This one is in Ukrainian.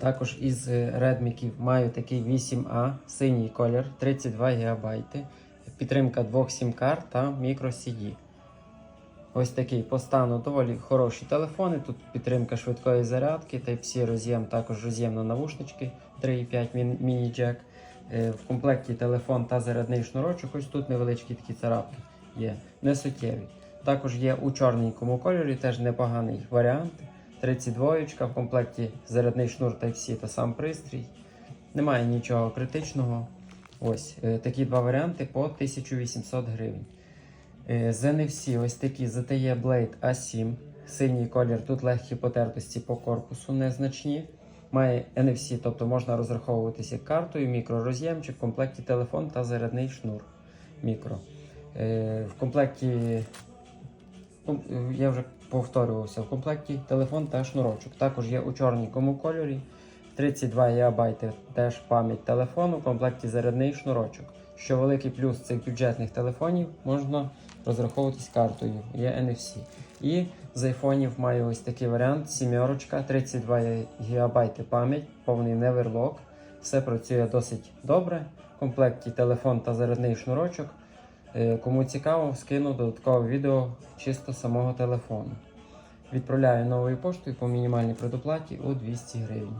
Також із Redmi маю такий 8A, синій колір, 32 ГБ, підтримка двох сім-карт та microCD. Ось такий по стану доволі хороші телефони. Тут підтримка швидкої зарядки, Type-C роз'єм, також роз'єм на навушнички 3,5 мін- міні-джек. Е, В комплекті телефон та зарядний шнурочок. Ось тут невеличкі такі царапки є, не суттєві. Також є у чорненькому кольорі, теж непоганий варіант. 32 в комплекті зарядний шнур Type-C та сам пристрій. Немає нічого критичного. Ось е, такі два варіанти по 1800 гривень. Е, З NFC ось такі ZTE Blade A7. Синій колір, тут легкі потертості по корпусу незначні. Має NFC, тобто можна розраховуватися картою, мікророз'ємчик, в комплекті телефон та зарядний шнур. Мікро. Е, В комплекті е, я вже повторювався, в комплекті телефон та шнурочок. Також є у чорненькому кольорі. 32 ГБ теж пам'ять телефону, в комплекті зарядний шнурочок. Що великий плюс цих бюджетних телефонів можна розраховуватись картою, є NFC. І з айфонів маю ось такий варіант: сімерочка, 32 ГБ пам'ять, повний неверлок. Все працює досить добре. В комплекті телефон та зарядний шнурочок. Е, Кому цікаво, скину додаткове відео чисто самого телефону. Відправляю новою поштою по мінімальній предоплаті у 200 гривень.